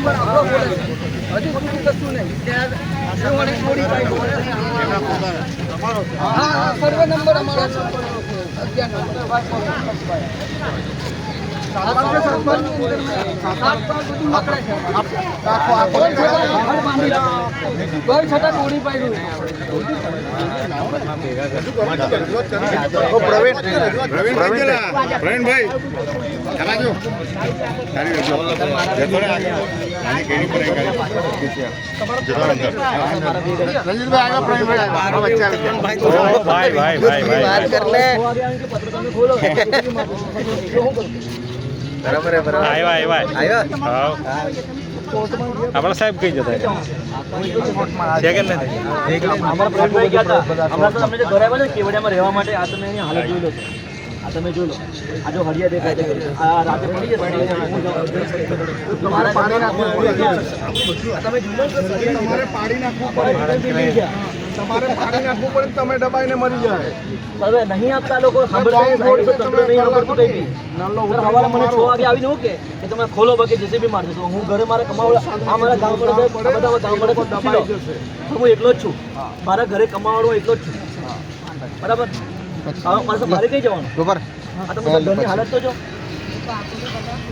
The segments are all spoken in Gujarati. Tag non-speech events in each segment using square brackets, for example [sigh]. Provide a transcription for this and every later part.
નંબર આપણો બોલે છે. હજુ બીજું કશું નહીં. હા સર્વે નંબર અમારો છે. અગિયાર નંબર. પ્રવીણભાઈ આમાં જો તારી રજૂ જતો રે આગળ આની કેડી પર એક ગાડી જતો રે અંદર રંજીતભાઈ આગળ પ્રવીણભાઈ આગળ વચ્ચે ભાઈ ભાઈ. ભાઈ ભાઈ. વાત કર લે. [laughs] [laughs] બરાબર બરાબર. આવ્યા આવ્યા. આવ્યો? હાવ. આપણા સાહેબ કઈ જતા રહ્યા? છે કે નથી? અમારા પ્રવીણભાઈ ગયા હતા હમણાં તો તમે જે ઘરે આવ્યા ને કેવડિયામાં રહેવા માટે આ તમે અહીં હાલત જોઈ લો આ તમે જોઈ લો આ જો હરિયા દેખાય છે આ રાતે પડી. જશે તમારે પાડી નાખવું પડે. તમે જોઈ લો તમારે પાડી નાખવું પડે તમારે પાણી નાખવું પડે તમે દબાઈને મરી જાય. હવે નહીં આપતા લોકો સાંભળતા રોડ પર તો તંત્ર નહીં સાંભળતું કઈ બી. સર, સવારે મને 6 વાગે આવીને હું કે? કે તમે ખોલો બાકી જેસીબી મારજો તો હું ઘરે મારે કમાવડા આ મારા ગામ પર આ બધા ગામ પર દબાઈ જશે. હું એકલો જ છું. મારા ઘરે કમાવાળો એકલો જ છું. બરાબર? હવે મારે મારે કઈ જવાનું? બરાબર. આ તમે સર ઘરની હાલત તો જો.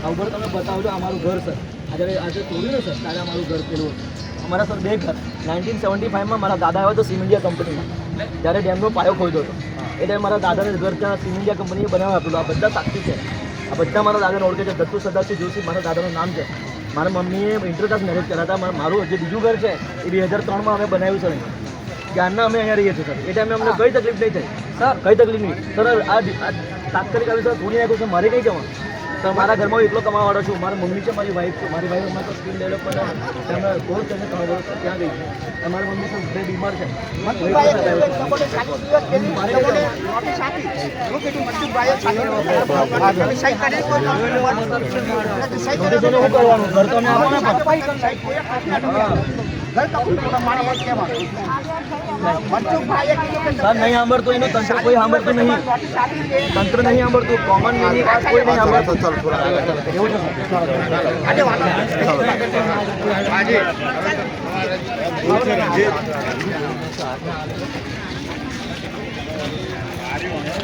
આ ઉપર તમે બતાવજો અમારું ઘર સર. આજે આજે તોડ્યું ને સર. ત્યારે અમારું ઘર પેલું હતું. અમારા સર બે ઘર. નાઇન્ટીન સેવન્ટી ફાઇવમાં મારા દાદા આવ્યા તો સીમ ઇન્ડિયા કંપનીમાં. જ્યારે ડેમનો પાયો ખોદ્યો હતો. એટલે મારા દાદાને ઘર ત્યાં સીમ ઇન્ડિયા કંપનીએ બનાવ્યું આપેલું. આ બધા સાક્ષી છે. આ બધા મારા દાદાને ઓળખે છે. દત્તુ સદાશિવ જોશી મારા દાદાનું નામ છે. મારા મમ્મીએ ઇન્ટરકાસ્ટ મેરેજ કર્યા હતા. મારા- મારું જે બીજું ઘર છે એ બે હજાર ત્રણમાં અમે બનાવ્યું છે. ત્યારના અમે અહીંયા રહીએ છીએ સર. એ ટાઈમે અમને કઈ તકલીફ નહીં થઈ. સર. કઈ તકલીફ નહીં. સર આ તાત્કાલિક આવી સર. થોડી નાખ્યું છે? મારે કંઈ જવાનું સર મારા ઘરમાં એટલો એકલો કમાવાળો છું. મારી મમ્મી છે મારી વાઈફ છે. મારી વાઈફ અમારે તો સ્કિલ એમને તમે છે ત્રણ વર્ષ ત્યાં ગઈ છે મારી મમ્મી છે બે બીમાર છે. ઘરે કરવાનું? ઘર તો અમે આપો ને સાહેબ નહીં સાંભળતો એનું તંત્ર કોઈ સાંભળતું નહીં. તંત્ર નહીં સાંભળતું કોમન મેનની વાત કોઈ નહીં